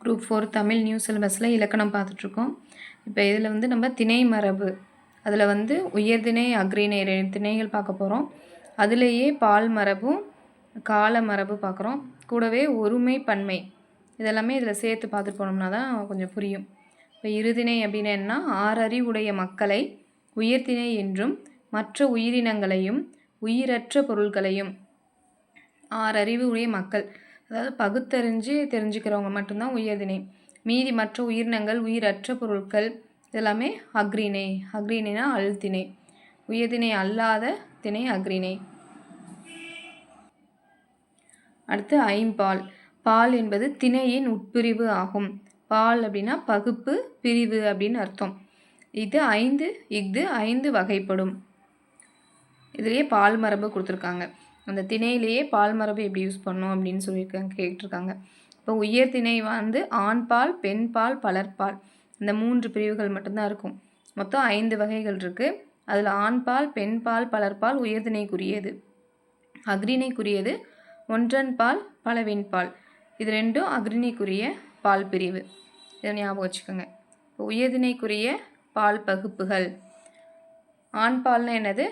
Group four Tamil new சிலபஸில் இலக்கணம் பார்த்துட்ருக்கோம். இப்போ இதில் வந்து நம்ம திணை மரபு அதில் வந்து உயர்திணை அக்ரிணை ரெண்டு திணைகள் பார்க்க போகிறோம். அதுலேயே பால் மரபும் கால மரபு பார்க்குறோம். கூடவே ஒருமை பன்மை. இதெல்லாமே இதில் சேர்த்து பார்த்துட்டு போனோம்னா தான் கொஞ்சம் புரியும். இப்போ இருதிணை அப்படின்னு என்ன? ஆறறிவுடைய மக்களை உயர்திணை என்றும் மற்ற உயிரினங்களையும் உயிரற்ற பொருள்களையும். ஆறறிவு உடைய மக்கள். அதாவது பகுத்தறிஞ்சு தெரிஞ்சுக்கிறவங்க மட்டும்தான் உயர்திணை. மீதி மற்ற உயிரினங்கள் உயிரற்ற பொருட்கள் இதெல்லாமே அக்ரிணை அக்ரிணைனா அழுத்திணை உயர்திணை அல்லாத திணை அக்ரிணை அடுத்து ஐம்பால். பால் என்பது திணையின் உட்பிரிவு ஆகும். பால் அப்படின்னா பகுப்பு பிரிவு அப்படின்னு அர்த்தம். இது ஐந்து இஃது ஐந்து வகைப்படும். இதுலேயே பால் மரபு கொடுத்துருக்காங்க. அந்த திணையிலேயே பால் மரபு எப்படி யூஸ் பண்ணும் அப்படின்னு சொல்லியிருக்காங்க கேட்டிருக்காங்க. இப்போ உயர் திணை வந்து ஆண் பால் பெண் பால் பலர்பால் இந்த மூன்று பிரிவுகள் மட்டும்தான் இருக்கும். மொத்தம் ஐந்து வகைகள் இருக்குது அதில் ஆண் பால் பெண் பால் பலர்பால் உயர்திணைக்குரியது அக்ரிணைக்குரியது ஒன்றன் பால் பலவின் பால். இது ரெண்டும் அக்ரிணைக்குரிய பால் பிரிவு. இதை ஞாபகம் வச்சுக்கோங்க. இப்போ உயர்திணைக்குரிய பால் பகுப்புகள். ஆண் பால்னால் என்னது?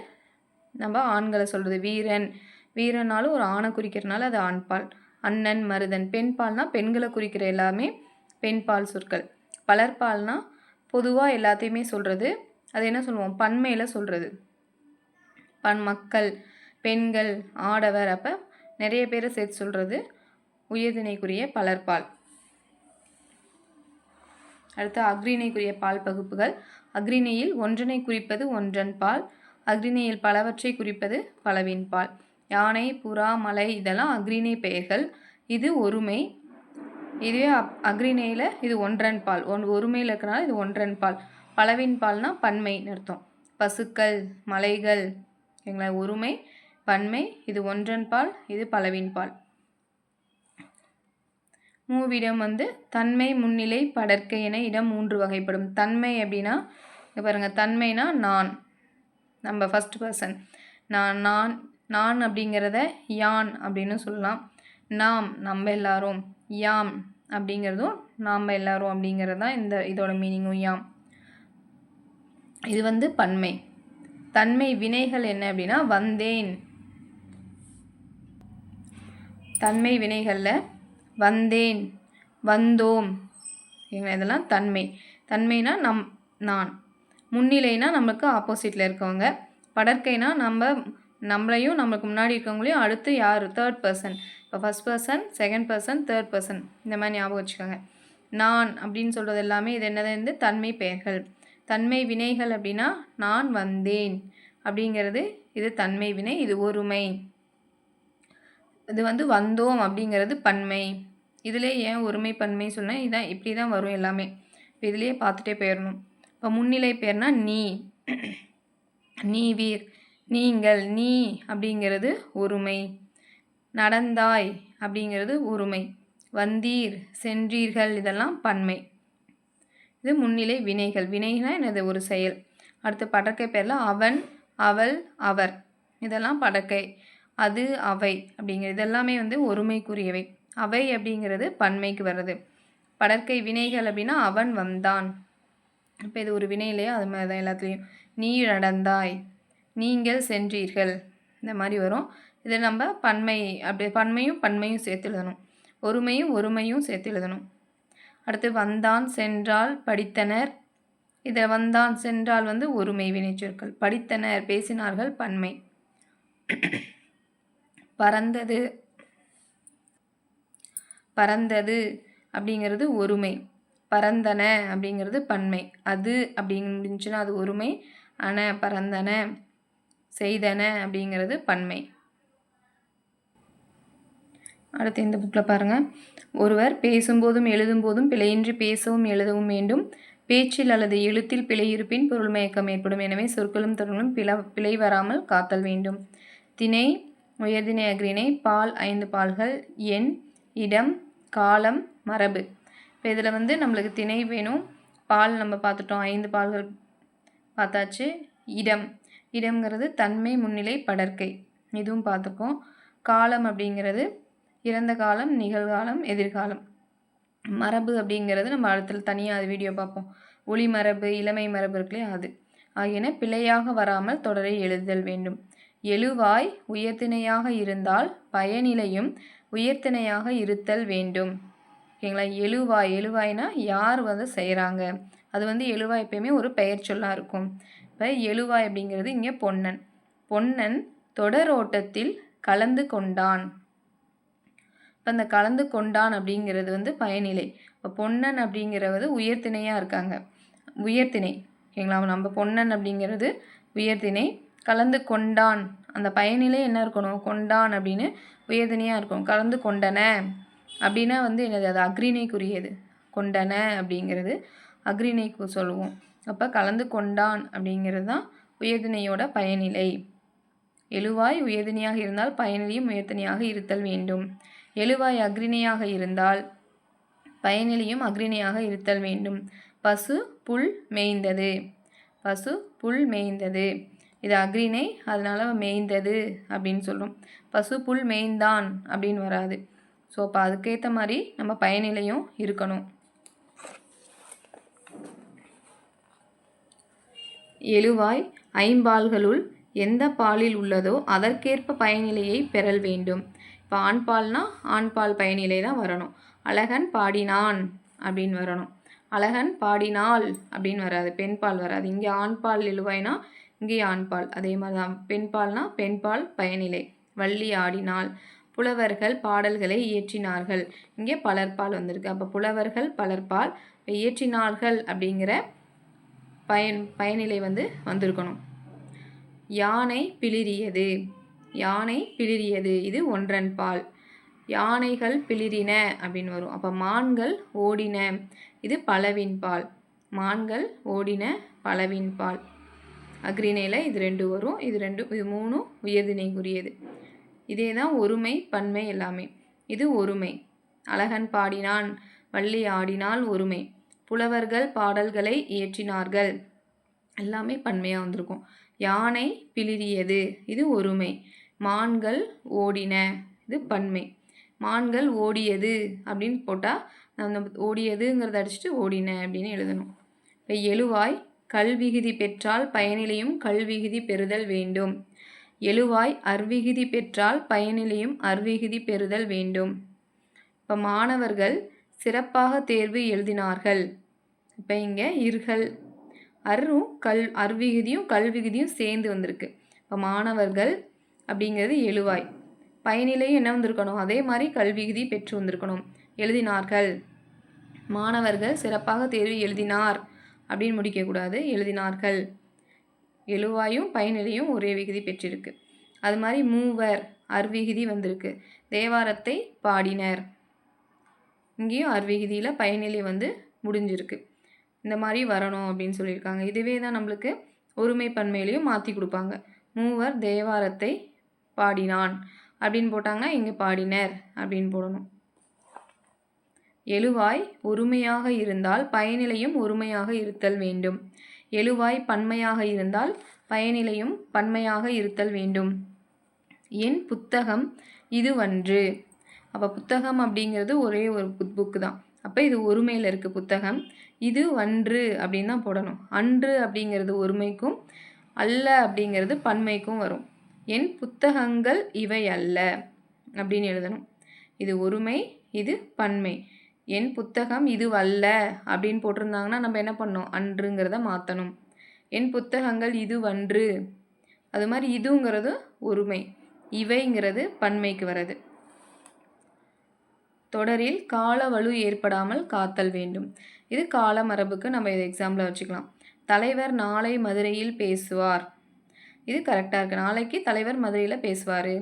நம்ம ஆண்களை சொல்கிறது வீரன். வீரனாலும் ஒரு ஆணை குறிக்கிறனால அது ஆண்பால். அண்ணன் மருதன் பெண்பால்னால் பெண்களை குறிக்கிற எல்லாமே பெண்பால் சொற்கள். பலர்பால்னா பொதுவாக எல்லாத்தையுமே சொல்கிறது அது என்ன சொல்லுவோம்? பன்மையில் சொல்கிறது பன் மக்கள் பெண்கள் ஆடவர் அப்போ நிறைய பேரை சேர்த்து சொல்கிறது உயர்திணைக்குரிய பலர்பால். அடுத்து அக்ரிணைக்குரிய பால் பகுப்புகள். அக்ரிணையில் ஒன்றனை குறிப்பது ஒன்றன் பால். அக்ரிணையில் பலவற்றை குறிப்பது பலவின் பால். யானை புறா மலை இதெல்லாம் அக்ரிணை பெயர்கள். இது ஒருமை. இதுவே அப் அக்ரிணையில் இது ஒன்றன் பால். ஒன் ஒருமையில் இருக்கிறனால இது ஒன்றன் பால். பலவின் பால்னா பன்மைன்னு அர்த்தம். பசுக்கள் மலைகள் எங்களை ஒருமை பன்மை இது ஒன்றன் பால் இது பலவின் பால். மூவிடம் வந்து தன்மை முன்னிலை படற்கை என இடம் மூன்று வகைப்படும். தன்மை அப்படின்னா பாருங்கள் தன்மைனா நான். நம்ம ஃபஸ்ட் பர்சன் நான் நான் நான் அப்படிங்கிறத யான் அப்படின்னு சொல்லலாம். நாம் நம்ம எல்லாரும். யாம் அப்படிங்கிறதும் நாம் எல்லாரும் அப்படிங்கிறது தான் இந்த இதோட மீனிங்கும் யாம். இது வந்து பன்மை. தன்மை வினைகள் என்ன அப்படின்னா வந்தேன். தன்மை வினைகளில் வந்தேன் வந்தோம். இதெல்லாம் தன்மை. தன்மைனா நம் நான். முன்னிலைனா நமக்கு ஆப்போசிட்டில் இருக்கவங்க. படற்கைனா நம்ம நம்மளையும் நம்மளுக்கு முன்னாடி இருக்கவங்களையும் அடுத்து யார்? தேர்ட் பர்சன் இப்போ first person second person third person இந்த மாதிரி ஞாபகம் வச்சுக்கோங்க. நான் அப்படின்னு சொல்கிறது எல்லாமே இது என்னது? வந்து தன்மை பெயர்கள். தன்மை வினைகள் அப்படின்னா நான் வந்தேன். அப்படிங்கிறது இது தன்மை வினை இது ஒருமை. இது வந்து வந்தோம் அப்படிங்கிறது பன்மை. இதிலே ஏன் ஒருமை பன்மை சொன்னால் இதான் இப்படி தான் வரும் எல்லாமே. இப்போ இதுலேயே பார்த்துட்டே போயிடணும் இப்போ முன்னிலை பேர்னா நீ. நீ வீர். நீங்கள் நீ அப்படிங்கிறது ஒருமை நடந்தாய் அப்படிங்கிறது ஒருமை வந்தீர் சென்றீர்கள் இதெல்லாம் பன்மை. இது முன்னிலை வினைகள். வினைனா எனது ஒரு செயல். அடுத்து படற்கை பேரில் அவன் அவள் அவர். இதெல்லாம் படக்கை அது அவை அப்படிங்கிறது இதெல்லாமே வந்து ஒருமைக்குரியவை. அவை அப்படிங்கிறது பன்மைக்கு வர்றது. படற்கை வினைகள் அப்படின்னா அவன் வந்தான். இப்போ இது ஒரு வினை இல்லையா? அது மாதிரி தான் எல்லாத்துலேயும். நீ நடந்தாய். நீங்கள் சென்றீர்கள். இந்த மாதிரி வரும். இதை நம்ம பன்மை அப்படி பன்மையும் பன்மையும் சேர்த்து எழுதணும். ஒருமையும் ஒருமையும் சேர்த்து எழுதணும். அடுத்து வந்தான் சென்றால் படித்தனர். இதை வந்தான் சென்றால் வந்து ஒருமை வினைச்சொற்கள் படித்தனர் பேசினார்கள் பன்மை. பறந்தது பறந்தது அப்படிங்கிறது ஒருமை. பறந்தன அப்படிங்கிறது பன்மை. அது அப்படின்னு முடிஞ்சுன்னா அது ஒருமை. அன பறந்தன செய்தன அப்படிங்கிறது பன்மை. அடுத்து இந்த புக்கில் பாருங்கள் ஒருவர் பேசும்போதும் எழுதும்போதும் பிழையின்றி பேசவும் எழுதவும் வேண்டும். பேச்சில் அல்லது எழுத்தில் பிழை இருப்பின் பொருள் மயக்கம் ஏற்படும். எனவே சொற்களும் தொடர்களும் பிழ பிழை வராமல் காத்தல் வேண்டும். திணை உயர்திணை அக்ரிணை பால் ஐந்து பால்கள் எண் இடம் காலம் மரபு. இப்போ இதில் வந்து நம்மளுக்கு திணை வேணும். பால் நம்ம பார்த்துட்டோம். ஐந்து பால்கள் பார்த்தாச்சு. இடம். இடம்ங்கிறது தன்மை முன்னிலை படற்கை. இதுவும் பார்த்துப்போம் காலம் அப்படிங்கிறது இறந்த காலம் நிகழ்காலம் எதிர்காலம். மரபு அப்படிங்கிறது நம்ம அடுத்த தனியாக அது வீடியோ பார்ப்போம். ஒளி மரபு இளமை மரபு இருக்குல்லையா அது. ஆகியன பிழையாக வராமல் தொடரை எழுதுதல் வேண்டும். எழுவாய் உயர்த்திணையாக இருந்தால் பயனிலையும் உயர்த்திணையாக இருத்தல் வேண்டும். ஓகேங்களா? எழுவாய் எழுவாய்னா யார் வந்து செய்கிறாங்க அது வந்து எழுவாய் எப்பயுமே ஒரு பெயர் சொல்லாக இருக்கும். இப்போ எழுவாய் அப்படிங்கிறது இங்கே பொன்னன். பொன்னன் தொடரோட்டத்தில் கலந்து கொண்டான். இப்போ அந்த கலந்து கொண்டான் அப்படிங்கிறது வந்து பயனிலை. இப்போ பொன்னன் அப்படிங்கிறது உயர்த்திணையாக இருக்காங்க. உயர்த்திணை ஓகேங்களா? நம்ம பொன்னன் அப்படிங்கிறது உயர்த்திணை கலந்து கொண்டான். அந்த பயனிலே என்ன இருக்கணும்? கொண்டான் அப்படின்னு உயர்தினையாக இருக்கணும் கலந்து கொண்டன அப்படின்னா வந்து என்னது? அது அக்ரிணைக்குரியது. கொண்டன அப்படிங்கிறது அக்ரிணைக்கு சொல்லுவோம். அப்போ கலந்து கொண்டான் அப்படிங்கிறது தான் உயர்தினையோட பயனிலை. எழுவாய் உயர்தினியாக இருந்தால் பயனிலையும் உயர்தினியாக இருத்தல் வேண்டும். எழுவாய் அக்ரிணையாக இருந்தால் பயனிலையும் அக்ரிணையாக இருத்தல் வேண்டும். பசு புல் மேய்ந்தது. பசு புல் மேய்ந்தது. இது அக்ரிணை அதனால் மேய்ந்தது அப்படின்னு சொல்கிறோம் பசு புல் மேய்ந்தான் அப்படின்னு வராது. ஸோ அப்போ அதுக்கேற்ற மாதிரி நம்ம பயனிலையும் இருக்கணும். எழுவாய் ஐம்பால்களுள் எந்த பாலில் உள்ளதோ அதற்கேற்ப பயனிலையை பெறல் வேண்டும். இப்போ ஆண் ஆண்பால் ஆண் பால் பயனிலை தான் வரணும். அழகன் பாடினான் அப்படின்னு வரணும். அழகன் பாடினாள் அப்படின்னு வராது பெண் பால் வராது. இங்கே ஆண் பால் எழுவாய்னா இங்கே ஆண்பால். அதே மாதிரி தான் பெண்பால்னா பெண்பால் பயனிலை. வள்ளி ஆடினாள் புலவர்கள் பாடல்களை இயற்றினார்கள். இங்கே பலர்பால் வந்திருக்கு. அப்போ புலவர்கள் பலர்பால் இயற்றினார்கள் அப்படிங்கிற பயன் பயனிலை வந்து வந்திருக்கணும். யானை பிளிரியது யானை பிளிரியது இது ஒன்றன் பால். யானைகள் பிளிரின அப்படின்னு வரும். அப்போ மான்கள் ஓடின. இது பலவின் பால். மான்கள் ஓடின பலவின் பால். அக்ரிணையில் இது ரெண்டு வரும். இது ரெண்டு இது மூணும் உயர்திணைக்குரியது. இதே தான் ஒருமை பன்மை எல்லாமே. இது ஒருமை. அழகன் பாடினான் வள்ளி ஆடினால் ஒருமை. புலவர்கள் பாடல்களை இயற்றினார்கள். எல்லாமே பன்மையாக வந்திருக்கும். யானை பிளிரியது இது ஒருமை. மான்கள் ஓடின இது பன்மை. மான்கள் ஓடியது அப்படின்னு போட்டால் நம்ம ஓடியதுங்கிறத அடிச்சுட்டு ஓடின அப்படின்னு எழுதணும். இப்போ எழுவாய் கல்விகுதி பெற்றால் பயனிலையும் கல்விகுதி பெறுதல் வேண்டும். எழுவாய் அர்விகுதி பெற்றால் பயனிலையும் அர்விகுதி பெறுதல் வேண்டும். இப்போ மாணவர்கள் சிறப்பாக தேர்வு எழுதினார்கள். இப்போ இங்கே இருகள் அரும் கல் அர்விகுதியும் கல்விகுதியும் சேர்ந்து வந்திருக்கு. இப்போ மாணவர்கள் அப்படிங்கிறது எழுவாய். பயனிலையும் என்ன வந்திருக்கணும்? அதே மாதிரி கல்விகுதி பெற்று வந்திருக்கணும். எழுதினார்கள். மாணவர்கள் சிறப்பாக தேர்வு எழுதினார் அப்படின்னு முடிக்கக்கூடாது. எழுதினார்கள். எழுவாயும் பயனிலையும் ஒரே விகுதி பெற்றிருக்கு. அது மாதிரி மூவர் அர்விகுதி வந்திருக்கு. தேவாரத்தை பாடினர். இங்கேயும் அர்விகுதியில் பயனிலை வந்து முடிஞ்சிருக்கு. இந்த மாதிரி வரணும் அப்படின்னு சொல்லியிருக்காங்க. இதுவே தான் நம்மளுக்கு ஒருமை பன்மையிலையும் மாற்றி கொடுப்பாங்க. மூவர் தேவாரத்தை பாடினான் அப்படின்னு போட்டாங்கன்னா இங்கே பாடினர் அப்படின்னு போடணும். எழுவாய் ஒருமையாக இருந்தால் பயனிலையும் ஒருமையாக இருத்தல் வேண்டும். எழுவாய் பன்மையாக இருந்தால் பயனிலையும் பன்மையாக இருத்தல் வேண்டும். என் புத்தகம் இதுவன்று. அப்போ புத்தகம் அப்படிங்கிறது ஒரே ஒரு புத் புக்கு தான். அப்போ இது ஒருமையில் இருக்குது புத்தகம். இது வன்று அப்படின்னு தான் போடணும். அன்று அப்படிங்கிறது ஒருமைக்கும் அல்ல அப்படிங்கிறது பன்மைக்கும் வரும். என் புத்தகங்கள் இவை அல்ல அப்படின்னு எழுதணும். இது ஒருமை இது பன்மை. என் புத்தகம் இது அல்ல அப்படின்னு போட்டிருந்தாங்கன்னா நம்ம என்ன பண்ணோம் அன்றுங்கிறத மாற்றணும் என் புத்தகங்கள் இது வன்று அது மாதிரி இதுங்கிறது ஒருமை. இவைங்கிறது பன்மைக்கு வர்றது. தொடரில் கால வலு ஏற்படாமல் காத்தல் வேண்டும். இது கால மரபுக்கு நம்ம இதை எக்ஸாம்பிளாக வச்சுக்கலாம். தலைவர் நாளை மதுரையில் பேசுவார். இது கரெக்டாக இருக்குது நாளைக்கு தலைவர் மதுரையில் பேசுவார்.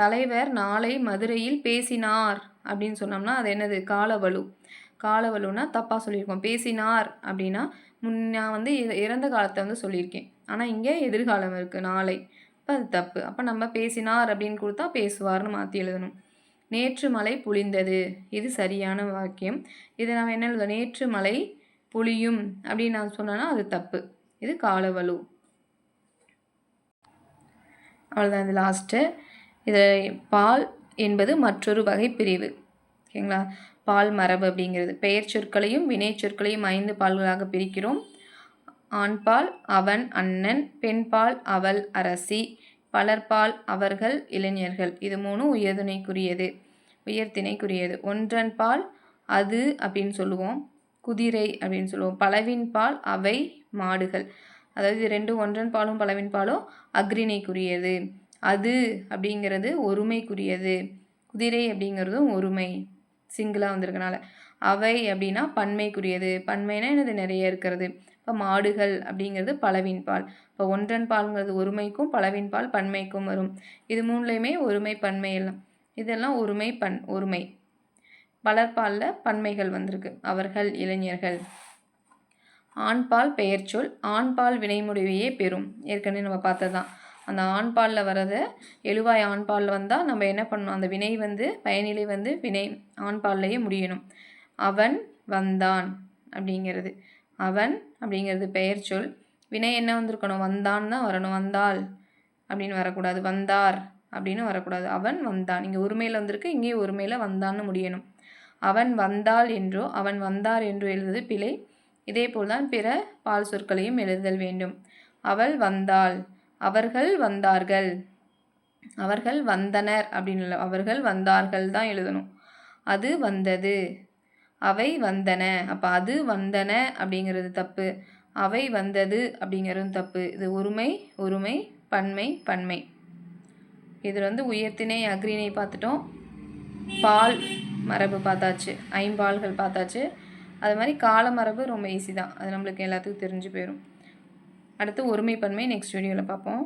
தலைவர் நாளை மதுரையில் பேசினார் அப்படின்னு சொன்னோம்னா அது என்னது? காலவலு காலவலுனா தப்பாக சொல்லியிருக்கோம். பேசினார் அப்படின்னா முன் நான் வந்து இறந்த காலத்தை வந்து சொல்லியிருக்கேன். ஆனால் இங்கே எதிர்காலம் இருக்குது நாளை. இப்போ அது தப்பு. அப்போ நம்ம பேசினார் அப்படின்னு கொடுத்தா பேசுவார்னு மாற்றி எழுதணும். நேற்று மழை புளிந்தது. இது சரியான வாக்கியம். இதை நம்ம என்ன எழுதணும் நேற்று மழை புளியும். அப்படின்னு நான் சொன்னேன்னா அது தப்பு. இது காலவலு. அவ்வளோதான் இது லாஸ்ட்டு இது பால் என்பது மற்றொரு வகை பிரிவு ஓகேங்களா? பால் மரபு அப்படிங்கிறது. பெயர் சொற்களையும் வினை சொற்களையும் ஐந்து பால்களாக பிரிக்கிறோம். ஆண்பால் அவன் அண்ணன். பெண்பால் அவள் அரசி. பலர்பால் அவர்கள் இளைஞர்கள். இது மூணும் உயர்திணைக்குரியது உயர்த்திணைக்குரியது ஒன்றன் பால் அது அப்படின்னு சொல்லுவோம். குதிரை அப்படின்னு சொல்லுவோம். பலவின் பால் அவை மாடுகள். அதாவது இது ரெண்டும் ஒன்றன் பாலும் பலவின் பாலும் அக்ரிணைக்குரியது அது அப்படிங்கிறது ஒருமைக்குரியது. குதிரை அப்படிங்கிறதும் ஒருமை. சிங்கிளாக வந்திருக்கனால. அவை அப்படின்னா பன்மைக்குரியது. பன்மைனா என்னது? நிறைய இருக்கிறது. இப்போ மாடுகள் அப்படிங்கிறது பலவின் பால். இப்போ ஒன்றன் பால்ங்கிறது ஒருமைக்கும் பலவின் பால் பன்மைக்கும் வரும். இது மூணுலேயுமே ஒருமை பன்மை எல்லாம். இதெல்லாம் ஒருமை பன் ஒருமை. பலர்பாலில் பன்மைகள் வந்திருக்கு. அவர்கள் இளைஞர்கள். ஆண்பால் பெயர் சொல் ஆண்பால் வினைமுடிவையே பெறும். ஏற்கனவே நம்ம பார்த்தது தான் அந்த ஆண்பாலில் வர்றதை எழுவாய் ஆண்பாலில் வந்தால் நம்ம என்ன பண்ணணும்? அந்த வினை வந்து பயனிலை வந்து வினை ஆண்பால்லையே முடியணும். அவன் வந்தான் அப்படிங்கிறது. அவன் அப்படிங்கிறது பெயர் சொல். வினை என்ன வந்திருக்கணும்? வந்தான் தான் வரணும். வந்தாள் அப்படின்னு வரக்கூடாது. வந்தார் அப்படின்னு வரக்கூடாது. அவன் வந்தான். இங்கே உரிமையில் வந்திருக்கு. இங்கேயும் ஒருமையில் வந்தான்னு முடியணும். அவன் வந்தாள் என்றோ அவன் வந்தார் என்றோ எழுதுவது பிழை. இதே போல்தான் பிற பால் சொற்களையும் எழுதல் வேண்டும். அவள் வந்தாள். அவர்கள் வந்தார்கள். அவர்கள் வந்தனர் அப்படின்னு அவர்கள் வந்தார்கள் தான் எழுதணும். அது வந்தது. அவை வந்தன. அப்போ அது வந்தன அப்படிங்கிறது தப்பு. அவை வந்தது அப்படிங்கிறதும் தப்பு. இது ஒருமை ஒருமை பன்மை பன்மை. இதில் வந்து உயர்த்திணை அக்ரிணை பார்த்துட்டோம். பால் மரபு பார்த்தாச்சு. ஐம்பால்கள் பார்த்தாச்சு. அது மாதிரி கால மரபு ரொம்ப ஈஸி தான். அது நம்மளுக்கு எல்லாத்துக்கும் தெரிஞ்சு போயிடும் அடுத்து ஒருமை பன்மை. நெக்ஸ்ட் வீடியோவில் பார்ப்போம்.